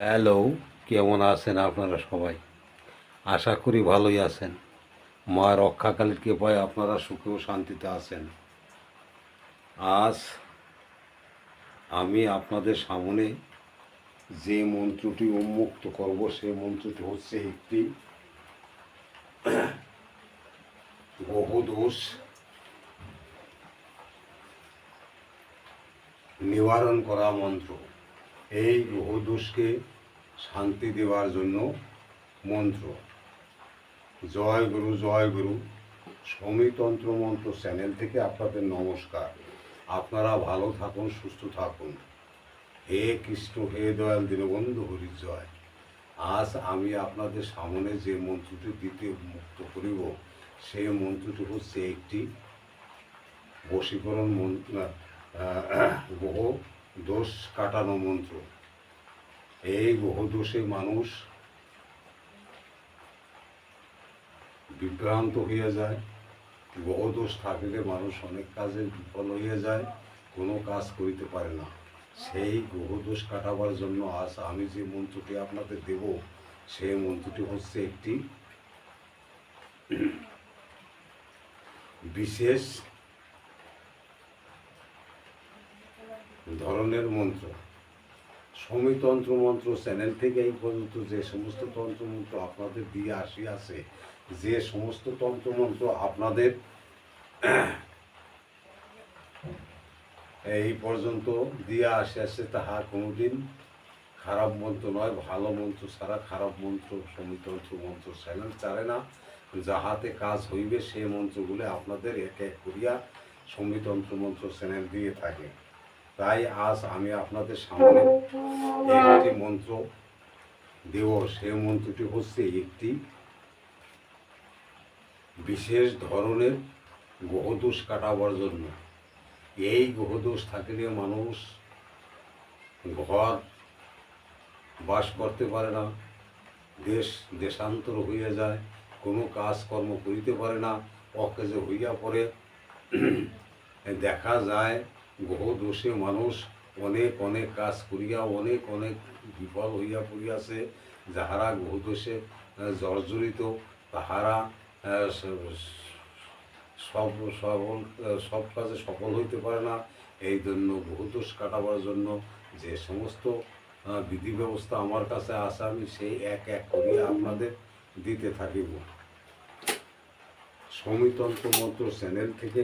Hello, কেমন আছেন আপনারা সবাই? আশা করি ভালোই আছেন। মা রক্ষাকালীর কৃপায় আপনারা সুখে ও শান্তিতে আছেন। আজ আমি আপনাদের সামনে যে মন্ত্রটি উন্মুক্ত করব সেই মন্ত্রটি হচ্ছে একটি বহুদোষ নিবারণ করা মন্ত্র। এই গ্রহদোষকে শান্তি দেওয়ার জন্য মন্ত্র। জয় গুরু জয় গুরু। সমিতন্ত্র মন্ত্র চ্যানেল থেকে আপনাদের নমস্কার। আপনারা ভালো থাকুন, সুস্থ থাকুন। হে কৃষ্ণ, হে দয়াল দীনবন্ধু হরি জয় আজ আমি আপনাদের সামনে যে মন্ত্রটি দিতে মুক্ত করিব, সেই মন্ত্রটি হচ্ছে একটি বশীকরণ মন্ত্র গ্রহ। দোষ কাটানো মন্ত্র। এই গ্রহ দোষে মানুষ বিভ্রান্ত হয়ে যায়। গ্রহ দোষ থাকলে মানুষ অনেক কাজে বিফল হয়ে যায়, কোনো কাজ করিতে পারে না। সেই গ্রহ দোষ কাটাবার জন্য আজ আমি যে মন্ত্রটি আপনাদের দেব, সেই মন্ত্রটি হচ্ছে একটি বিশেষ ধরনের মন্ত্র। সমিতন্ত্র মন্ত্র, চ্যানেল থেকে এই পর্যন্ত যে সমস্ত তন্ত্রমন্ত্র আপনাদের দিয়ে আসি আছে যে সমস্ত তন্ত্রমন্ত্র আপনাদের এই পর্যন্ত দিয়ে আসে আসে তাহা কোনোদিন খারাপ মন্ত্র নয়, ভালো মন্ত্র ছাড়া খারাপ মন্ত্র সমিতন্ত্র মন্ত্র চ্যানেল চালে না। যাহাতে কাজ হইবে সেই মন্ত্রগুলো আপনাদের এক এক করিয়া সমিতন্ত্র মন্ত্র চ্যানেল দিয়ে থাকে। তাই আজ আমি আপনাদের সামনে একটি মন্ত্র দেব। সেই মন্ত্রটি হচ্ছে একটি বিশেষ ধরনের গ্রহদোষ কাটাবার জন্য। এই গ্রহদোষ থাকলে মানুষ ঘর বাস করতে পারে না, দেশ দেশান্তর হইয়া যায়, কোনো কাজকর্ম করিতে পারে না, অকেজে হইয়া পড়ে। দেখা যায় গ্রহ দোষে মানুষ অনেক অনেক কাজ করিয়া, অনেক অনেক বিফল হইয়া পড়িয়াছে। যাহারা গ্রহ দোষে জর্জরিত, তাহারা সব সবল সব কাজে সফল হইতে পারে না। এই জন্য বহুদোষ কাটাবার জন্য যে সমস্ত বিধি ব্যবস্থা আমার কাছে আসে আমি সেই এক এক করিয়া আপনাদের দিতে থাকিব। সমিতন্ত্র মন্ত্র চ্যানেল থেকে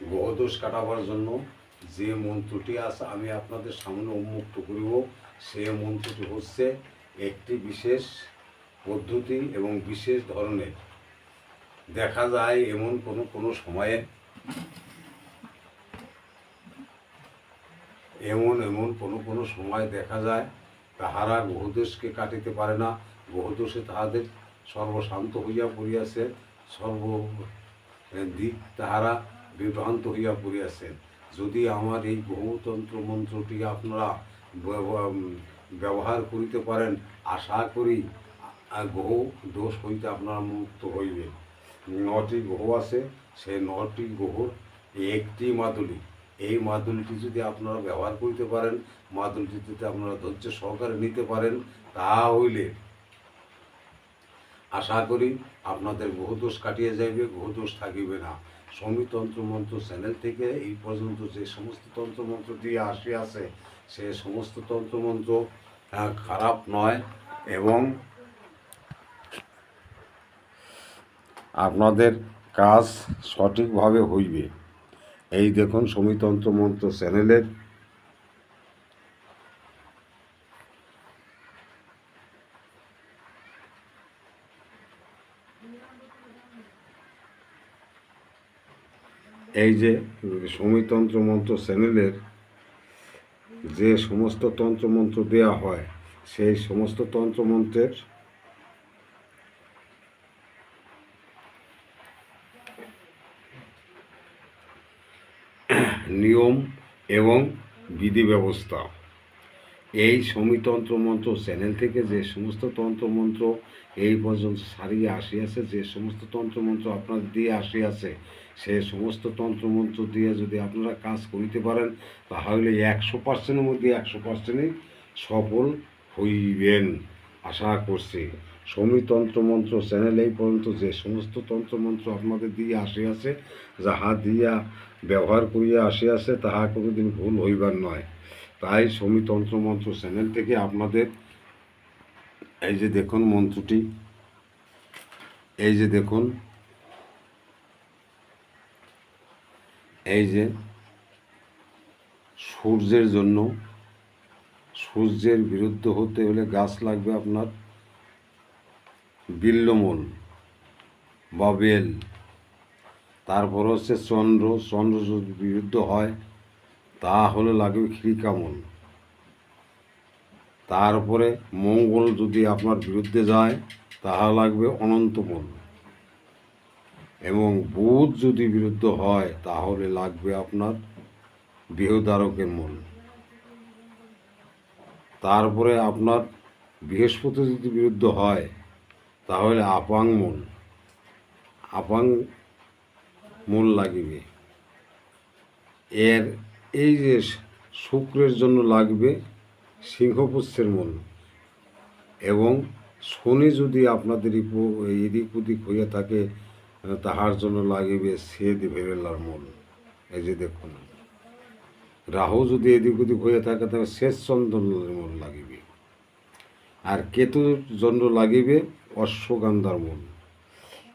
গ্রহদোষ কাটাবার জন্য যে মন্ত্রটি আছে, আমি আপনাদের সামনে উন্মুক্ত করিব। সে মন্ত্রটি হচ্ছে একটি বিশেষ পদ্ধতি এবং বিশেষ ধরনের। দেখা যায় এমন কোনো কোনো সময়ে এমন এমন কোনো কোনো সময় দেখা যায় তাহারা গ্রহদোষকে কাটিতে পারে না। গ্রহদোষে তাহাদের সর্বশান্ত হইয়া পড়িয়াছে। সর্ব দিক তাহারা বিভ্রান্ত হইয়া পড়িয়াছেন। যদি আমার এই গ্রহতন্ত্র মন্ত্রটি আপনারা ব্যবহার করিতে পারেন, আশা করি গ্রহ দোষ হইতে আপনারা মুক্ত হইবেন। নটি গ্রহ আছে সেই নটি গ্রহর একটি মাদুলি। এই মাদুলিটি যদি আপনারা ব্যবহার করিতে পারেন, মাদুলিটি যদি আপনারা ধৈর্য সহকারে নিতে পারেন তা হইলে আশা করি আপনাদের বহুদোষ কাটিয়ে যাইবে বহুদোষ থাকিবে না। সমিতন্ত্র মন্ত্র চ্যানেল থেকে এই পর্যন্ত যে সমস্ত তন্ত্রমন্ত্র দিয়ে আসি আছে, সে সমস্ত তন্ত্রমন্ত্র খারাপ নয় এবং আপনাদের কাজ সঠিকভাবে হইবে। এই দেখুন সমিতন্ত্র মন্ত্র চ্যানেলের এই যে সমিতন্ত্র মন্ত্র চ্যানেলের যে সমস্ত তন্ত্রমন্ত্র দেয়া হয়, সেই সমস্ত তন্ত্রমন্ত্রের নিয়ম এবং বিধি ব্যবস্থা এই সমিতন্ত্র মন্ত্র চ্যানেল থেকে যে সমস্ত তন্ত্রমন্ত্র এই পর্যন্ত সারিয়ে আসিয়াছে, যে সমস্ত তন্ত্রমন্ত্র আপনাদের দিয়ে আসিয়াছে, সে সমস্ত তন্ত্রমন্ত্র দিয়ে যদি আপনারা কাজ করিতে পারেন, তাহলে একশো পার্সেন্টের মধ্যে একশো পার্সেন্টই সফল হইবেন। আশা করছি। সমিতন্ত্র মন্ত্র চ্যানেল এই পর্যন্ত যে সমস্ত তন্ত্রমন্ত্র আপনাদের দিয়ে আসিয়াছে, যাহা দিয়া ব্যবহার করিয়া আসিয়াছে, তাহা কোনোদিন ভুল হইবার নয়। তাই সমিতন্ত্র মন্ত্র চ্যানেল থেকে আপনাদের এই যে দেখুন মন্ত্রটি, এই যে দেখুন, এই যে সূর্যের জন্য, সূর্যের বিরুদ্ধে হতে হলে গাছ লাগবে আপনার বিল্লমূল বা বেল। তারপর হচ্ছে চন্দ্র চন্দ্র যদি বিরুদ্ধ হয় তাহলে লাগবে খিরিকামল তারপরে মঙ্গল যদি আপনার বিরুদ্ধে যায়, তাহা লাগবে অনন্তমূল এবং বুধ যদি বিরুদ্ধ হয়, তাহলে লাগবে আপনার বৃহদারকের মূল। তারপরে আপনার বৃহস্পতি যদি বিরুদ্ধ হয়, তাহলে আপাং মূল। আপাং মূল লাগিবে। এর এই যে শুক্রের জন্য লাগবে সিংহপুষ্যের মূল এবং শনি যদি আপনাদের এদিক ওদিক হইয়া থাকে, তাহার জন্য লাগিবে সেদ ভেবেলার মূল। এই যে দেখুন, রাহু যদি এদিক ওদিক হইয়া থাকে, তাহলে শেষ চন্দনের মূল লাগিবে। আর কেতুর জন্য লাগিবে অশ্বগন্ধার মূল।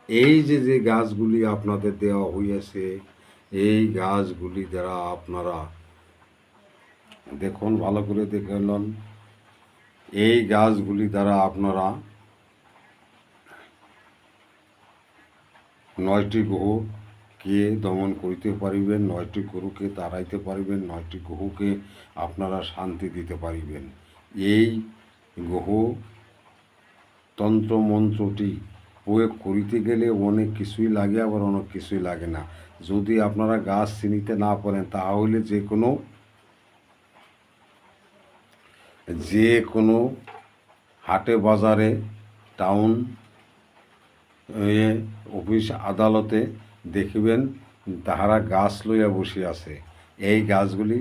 এই যে যে গাছগুলি আপনাদের দেওয়া হইয়াছে এই গাছগুলি দ্বারা আপনারা দেখুন, ভালো করে দেখে লন এই গাছগুলি দ্বারা আপনারা নয়টি গ্রহকে দমন করিতে পারিবেন, নয়টি গরুকে তাড়াইতে পারিবেন, নয়টি গ্রহকে আপনারা শান্তি দিতে পারিবেন। এই গ্রহ তন্ত্র মন্ত্রটি প্রয়োগ করিতে গেলে অনেক কিছুই লাগে, আবার অনেক কিছুই লাগে না। যদি আপনারা গাছ চিনিতে না পারেন, তাহলে যে কোনো যে কোনো হাটে, বাজারে, টাউন এ অফিস আদালতে দেখিবেন, তাহারা গাছ লইয়া বসে আছে। এই গাছগুলি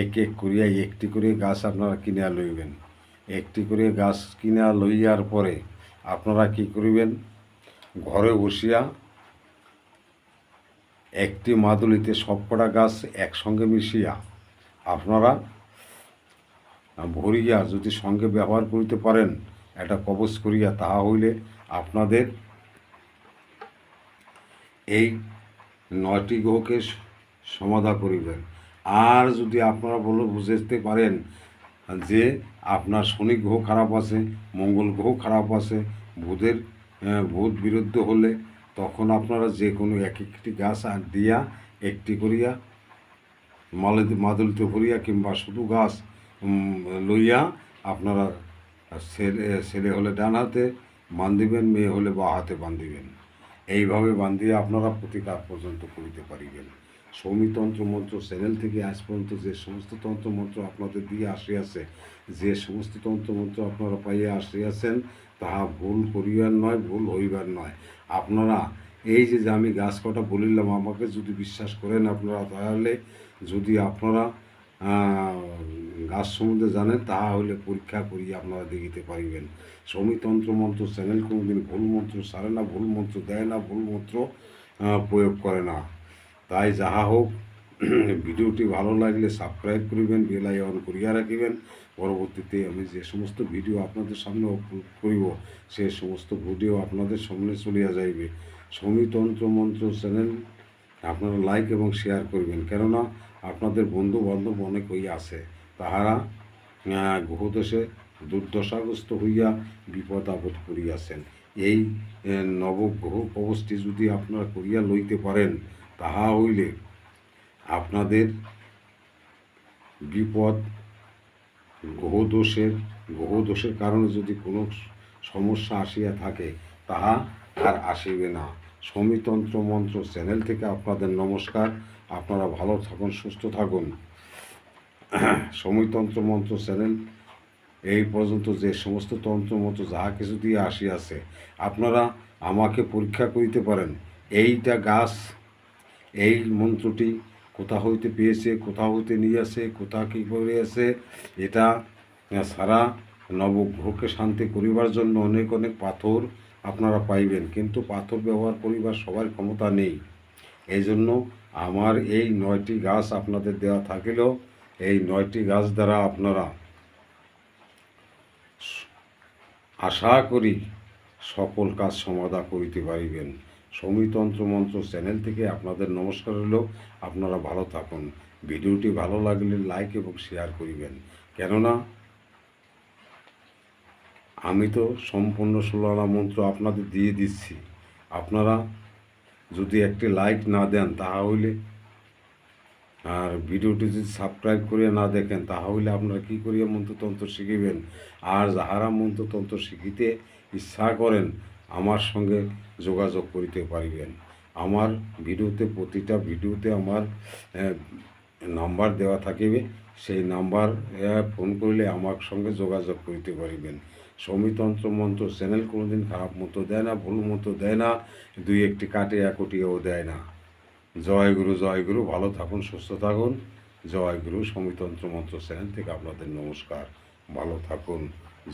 এক এক করিয়া একটি করে গাছ আপনারা কিনিয়া লইবেন। একটি করে গাছ কিনা লইয়ার পরে আপনারা কি করিবেন? ঘরে বসিয়া একটি মাদুলিতে সবকটা গাছ একসঙ্গে মিশিয়া আপনারা ভরিয়া যদি সঙ্গে ব্যবহার করিতে পারেন, একটা কবচ করিয়া তাহা হইলে আপনাদের এই নয়টি গ্রহকে সমাধা করিবেন। আর যদি আপনারা বলে বুঝতে পারেন যে আপনার শনি গ্রহ খারাপ আছে, মঙ্গল গ্রহ খারাপ আছে, বুধের আহ, বুধ বিরুদ্ধ হলে তখন আপনারা যে কোনো এক একটি গাছ আর দিয়া একটি করিয়া মালে মাদুলিতে ভরিয়া কিংবা শুধু গাছ লইয়া আপনারা ছেলে ছেলে হলে ডান হাতে বান্ধিবেন মেয়ে হলে বা হাতে বান্ধিবেন এইভাবে বান্ধিয়ে আপনারা প্রতিকার পর্যন্ত করিতে পারিবেন। সৌমিতন্ত্র মন্ত্র চ্যানেল থেকে আজ পর্যন্ত যে সমস্ত তন্ত্রমন্ত্র আপনাদের দিয়ে আসিয়াছে যে সমস্ত তন্ত্রমন্ত্র আপনারা পাইয়া আসিয়াছেন তাহা ভুল করিবার নয়, ভুল হইবার নয়। আপনারা এই যে আমি গাছ কটা বলিলাম, আমাকে যদি বিশ্বাস করেন আপনারা, তাহলে যদি আপনারা গাছ সম্বন্ধে জানেন তাহা হলে পরীক্ষা করিয়ে আপনারা দেখিতে পারিবেন। সমিতন্ত্র মন্ত্র চ্যানেল কোনোদিন ভুল মন্ত্র সারে না, ভুল মন্ত্র দেয় না, ভুল মন্ত্র প্রয়োগ করে না। তাই যাহা হোক, ভিডিওটি ভালো লাগলে সাবস্ক্রাইব করিবেন, বেল অন করিয়া রাখিবেন। পরবর্তীতে আমি যে সমস্ত ভিডিও আপনাদের সামনে করিব, সে সমস্ত ভিডিও আপনাদের সামনে চলিয়া যাইবে। সমিতন্ত্র মন্ত্র চ্যানেল আপনারা লাইক এবং শেয়ার করবেন, কেননা আপনাদের বন্ধু বান্ধব অনেক হইয়া আছে। তাহারা গ্রহদেশে দুর্দশাগ্রস্ত হইয়া বিপদ আপদ করিয়াছেন। এই নবগ্রহ কবচটি যদি আপনারা করিয়া লইতে পারেন, তাহা হইলে আপনাদের বিপদ গ্রহদোষের গ্রহদোষের কারণে যদি কোনো সমস্যা আসিয়া থাকে, তাহা আর আসিবে না। সমিতন্ত্র মন্ত্র চ্যানেল থেকে আপনাদের নমস্কার। আপনারা ভালো থাকুন, সুস্থ থাকুন। সমিতন্ত্র মন্ত্র চ্যানেল, এই পর্যন্ত যে সমস্ত তন্ত্র তন্ত্রমন্ত্র যাহা কিছু দিয়ে আসিয়াছে, আপনারা আমাকে পরীক্ষা করিতে পারেন। এইটা গাছ, এই মন্ত্রটি কোথা হইতে পেয়েছে, কোথা হইতে নিয়ে আসে, কোথা কী করে আছে এটা সারা নবগ্রহকে শান্তি করিবার জন্য অনেক অনেক পাথর আপনারা পাইবেন। কিন্তু পাথর ব্যবহার করিবার সবার ক্ষমতা নেই। এই জন্য আমার এই নয়টি গাছ আপনাদের দেওয়া থাকিলেও এই নয়টি গাছ দ্বারা আপনারা আশা করি সকল কাজ সমাধা করিতে পারিবেন। সমিতন্ত্র মন্ত্র চ্যানেল থেকে আপনাদের নমস্কার হলো আপনারা ভালো থাকুন। ভিডিওটি ভালো লাগলে লাইক এবং শেয়ার করিবেন। কেননা, আমি তো সম্পূর্ণ ষোলানা মন্ত্র আপনাদের দিয়ে দিচ্ছি। আপনারা যদি একটি লাইক না দেন তাহা হইলে আর ভিডিওটি যদি সাবস্ক্রাইব করে না দেখেন, তাহলে আপনারা কী করিয়া মন্ত্রতন্ত্র শিখিবেন? আর যাহারা মন্ত্রতন্ত্র শিখিতে ইচ্ছা করেন আমার সঙ্গে যোগাযোগ করিতে পারিবেন। আমার ভিডিওতে প্রতিটা ভিডিওতে আমার নাম্বার দেওয়া থাকিবে। সেই নাম্বার ফোন করলে আমার সঙ্গে যোগাযোগ করিতে পারিবেন। সমিতন্ত্র মন্ত্র চ্যানেল কোনোদিন খারাপ মতো দেয় না, ভুল মতো দেয় না, দুই একটি কাটে একটিও দেয় না। জয় গুরু জয় গুরু, ভালো থাকুন, সুস্থ থাকুন। জয় গুরু, সমিতন্ত্র মন্ত্র চ্যানেল থেকে আপনাদের নমস্কার। ভালো থাকুন।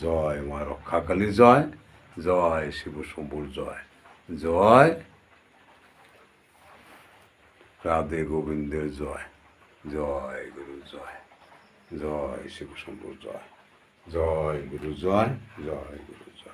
জয় মা রক্ষাকালী, জয়। জয়, শিব শম্ভুর জয়। জয়, রাধে গোবিন্দের জয়। জয় গুরু জয়। জয় শিব শম্ভুর জয়। জয় গুরু জয় জয় গুরু